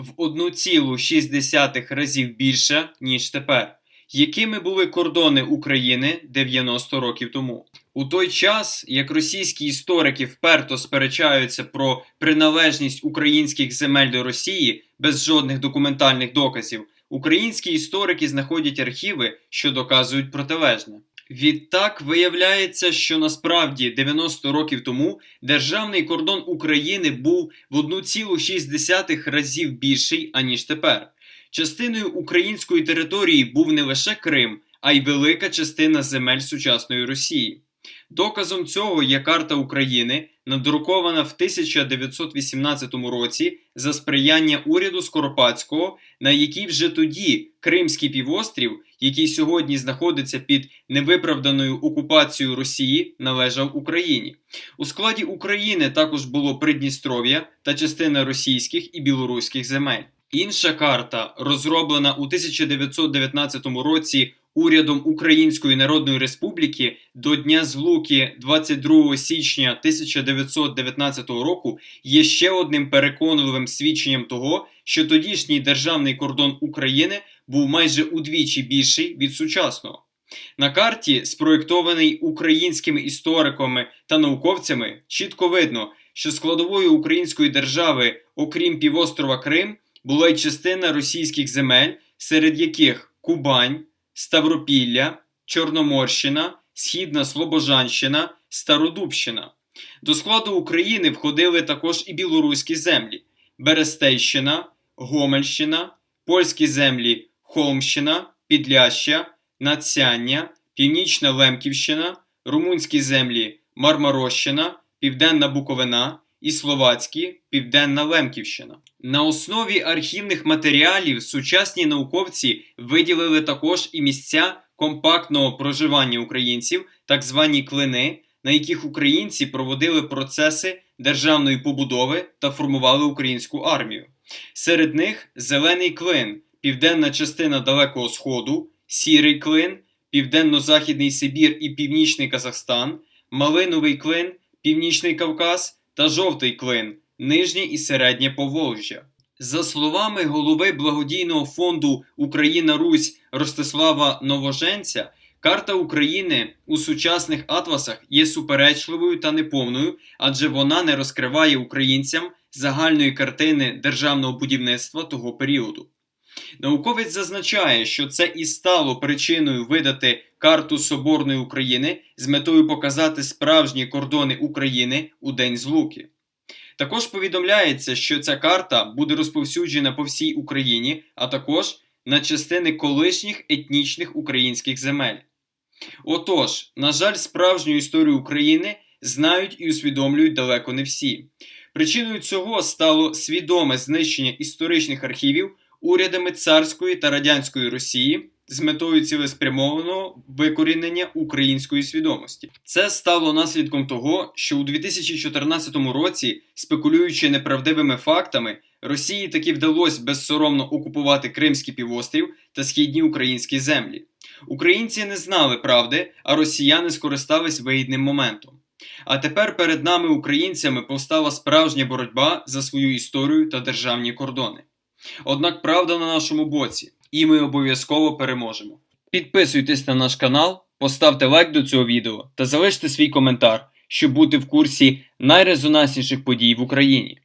в 1,6 разів більша, ніж тепер. Якими були кордони України 90 років тому? У той час, як російські історики вперто сперечаються про приналежність українських земель до Росії без жодних документальних доказів, українські історики знаходять архіви, що доказують протилежне. Відтак виявляється, що насправді 90 років тому державний кордон України був в 1,6 разів більший, аніж тепер. Частиною української території був не лише Крим, а й велика частина земель сучасної Росії. Доказом цього є карта України, надрукована в 1918 році за сприяння уряду Скоропадського, на якій вже тоді Кримський півострів, який сьогодні знаходиться під невиправданою окупацією Росії, належав Україні. У складі України також було Придністров'я та частина російських і білоруських земель. Інша карта, розроблена у 1919 році урядом Української Народної Республіки до Дня Злуки 22 січня 1919 року, є ще одним переконливим свідченням того, що тодішній державний кордон України був майже удвічі більший від сучасного. На карті, спроєктованій українськими істориками та науковцями, чітко видно, що складовою української держави, окрім півострова Крим, була й частина російських земель, серед яких Кубань, Ставропілля, Чорноморщина, Східна Слобожанщина, Стародубщина. До складу України входили також і білоруські землі: Берестейщина, Гомельщина, польські землі Холмщина, Підляща, Надсяння, Північна Лемківщина, румунські землі Мармарощина, Південна Буковина і Словацькі Південна Лемківщина. На основі архівних матеріалів сучасні науковці виділили також і місця компактного проживання українців, так звані клини, на яких українці проводили процеси державної побудови та формували українську армію. Серед них зелений клин, південна частина Далекого Сходу, сірий клин, південно-західний Сибір і північний Казахстан, малиновий клин, північний Кавказ та жовтий клин, нижнє і середнє Поволжя. За словами голови благодійного фонду Україна Русь Ростислава Новоженця, карта України у сучасних атласах є суперечливою та неповною, адже вона не розкриває українцям загальної картини державного будівництва того періоду. Науковець зазначає, що це і стало причиною видати карту Соборної України з метою показати справжні кордони України у День Злуки. Також повідомляється, що ця карта буде розповсюджена по всій Україні, а також на частини колишніх етнічних українських земель. Отож, на жаль, справжню історію України знають і усвідомлюють далеко не всі. Причиною цього стало свідоме знищення історичних архівів урядами царської та радянської Росії з метою цілеспрямованого викорінення української свідомості. Це стало наслідком того, що у 2014 році, спекулюючи неправдивими фактами, Росії таки вдалося безсоромно окупувати Кримський півострів та східні українські землі. Українці не знали правди, а росіяни скористались вигідним моментом. А тепер перед нами, українцями, повстала справжня боротьба за свою історію та державні кордони. Однак правда на нашому боці, і ми обов'язково переможемо. Підписуйтесь на наш канал, поставте лайк до цього відео та залиште свій коментар, щоб бути в курсі найрезонансніших подій в Україні.